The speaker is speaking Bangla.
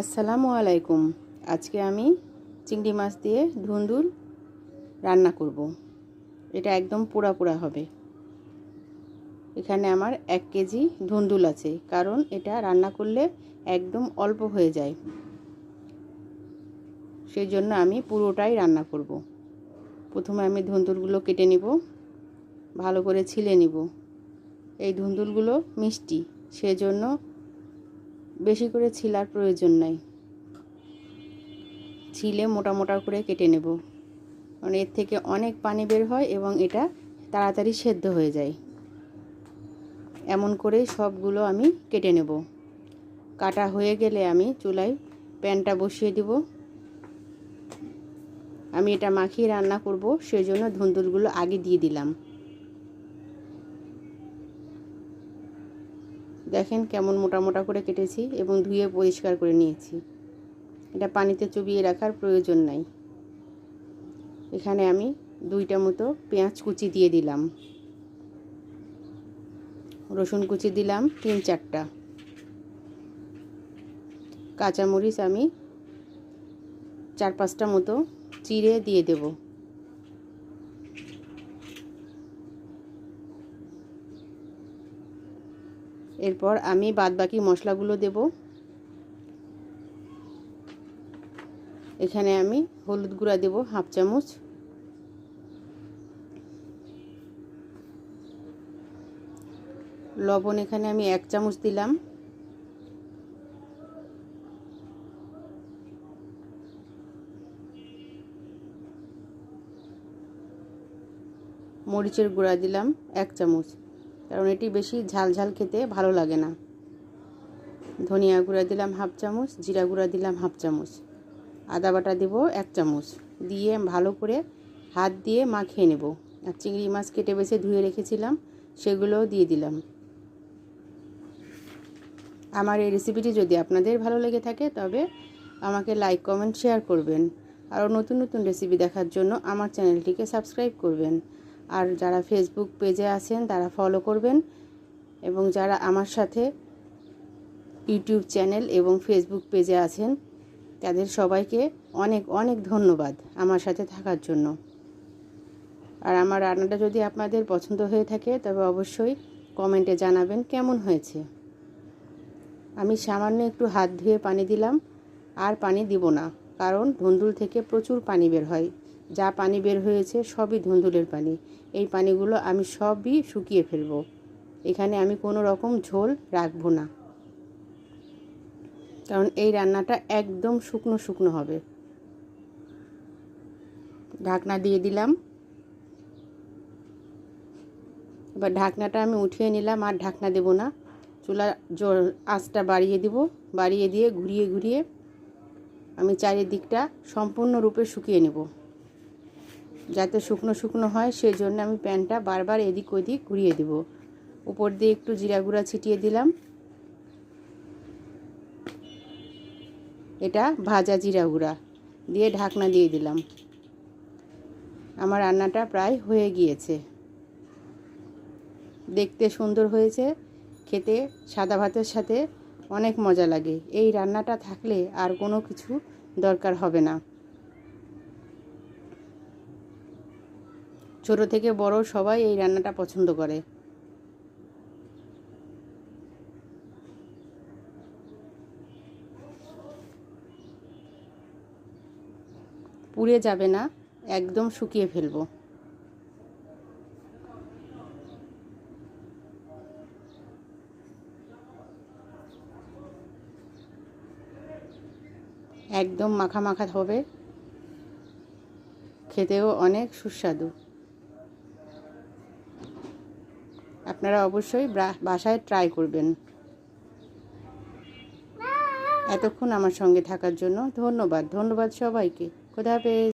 আসসালামু আলাইকুম। আজকে আমি চিংড়ি মাছ দিয়ে ধুন্দুল রান্না করব। এটা একদম পোড়া পোড়া হবে। এখানে আমার এক কেজি ধুন্দুল আছে, কারণ এটা রান্না করলে একদম অল্প হয়ে যায়। সেই জন্য আমি পুরোটাই রান্না করব। প্রথমে আমি ধুন্দুলগুলো কেটে নিব, ভালো করে ছিলে নিব। এই ধুন্দুলগুলো মিষ্টি, সেজন্য বেশি করে ছিলার প্রয়োজন নাই। ছিলে মোটা মোটা করে কেটে নেব। কারণ এর থেকে অনেক পানি বের হয় এবং এটা তাড়াতাড়ি সেদ্ধ হয়ে যায়। এমন করে সবগুলো আমি কেটে নেব। কাটা হয়ে গেলে আমি চুলায় প্যানটা বসিয়ে দিব। আমি এটা মাখিয়ে রান্না করব সেই জন্য ধুন্দুলগুলো আগে দিয়ে দিলাম। দেখেন কেমন মোটা মোটা করে কেটেছি এবং ধুয়ে পরিষ্কার করে নিয়েছি। এটা পানিতে চুবিয়ে রাখার প্রয়োজন নাই। এখানে আমি দুইটা মতো পেঁয়াজ কুচি দিয়ে দিলাম। রসুন কুচি দিলাম তিন চারটা। কাঁচামরিচ আমি চার পাঁচটা মতো চিড়ে দিয়ে দেবো। এরপর আমি বাদবাকি মশলাগুলো দেব। এখানে আমি হলুদ গুঁড়া দেব, হাফ চামচ। লবণ এখানে আমি এক চামচ দিলাম। মরিচের গুঁড়া দিলাম এক চামচ। কারণ এটি বেশি ঝাল ঝাল খেতে ভালো লাগে না। ধনিয়া গুঁড়া দিলাম হাফ চামচ, জিরা গুঁড়া দিলাম হাফ চামচ। আদা বাটা দেব এক চামচ। দিয়ে ভালো করে হাত দিয়ে মাখিয়ে নেব। আর চিংড়ি মাছ কেটে বেছে ধুয়ে রেখেছিলাম, সেগুলোও দিয়ে দিলাম। আমার এই রেসিপিটি যদি আপনাদের ভালো লেগে থাকে, তবে আমাকে লাইক কমেন্ট শেয়ার করবেন। আরও নতুন নতুন রেসিপি দেখার জন্য আমার চ্যানেলটিকে সাবস্ক্রাইব করবেন। আর যারা ফেসবুক পেজে আছেন, তারা ফলো করবেন। এবং যারা আমার সাথে ইউটিউব চ্যানেল এবং ফেসবুক পেজে আছেন, তাদের সবাইকে অনেক অনেক ধন্যবাদ আমার সাথে থাকার জন্য। আর আমার রান্নাটা যদি আপনাদের পছন্দ হয়ে থাকে, তবে অবশ্যই কমেন্টে জানাবেন কেমন হয়েছে। আমি সামান্য একটু হাত ধুয়ে পানি দিলাম, আর পানি দিব না, কারণ ধুন্দুল থেকে প্রচুর পানি বের হয়। যা পানি বের হয়েছে সবই ধুন্দুলের পানি। এই পানিগুলো আমি সবই শুকিয়ে ফেলব। এখানে আমি কোনো রকম ঝোল রাখব না। কারণ এই রান্নাটা একদম শুকনো শুকনো হবে। ঢাকনা দিয়ে দিলাম। এবার ঢাকনাটা আমি উঠিয়ে নিলাম, আর ঢাকনা দেব না। চুলা জোর আঁচটা বাড়িয়ে দিব। বাড়িয়ে দিয়ে ঘুরিয়ে ঘুরিয়ে আমি চারিদিকটা সম্পূর্ণরূপে শুকিয়ে নেব। যাতে শুকনো শুকনো হয় সেই জন্য আমি প্যানটা বারবার এদিক ওদিক ঘুরিয়ে দেব। উপর দিয়ে একটু জিরা গুঁড়া ছিটিয়ে দিলাম। এটা ভাজা জিরা গুঁড়া দিয়ে ঢাকনা দিয়ে দিলাম। আমার রান্নাটা প্রায় হয়ে গিয়েছে। দেখতে সুন্দর হয়েছে, খেতে, সাদা ভাতের সাথে অনেক মজা লাগে। এই রান্নাটা থাকলে আর কোনো কিছু দরকার হবে না। ছোট থেকে বড় সবাই এই রান্নাটা পছন্দ করে। পুড়ে যাবে না, একদম শুকিয়ে ফেলব। একদম মাখা মাখা হবে। খেতেও অনেক সুস্বাদু। আপনারা অবশ্যই বাসায় ট্রাই করবেন। এতক্ষণ আমার সঙ্গে থাকার জন্য ধন্যবাদ। ধন্যবাদ সবাইকে। খোদা হাফেজ।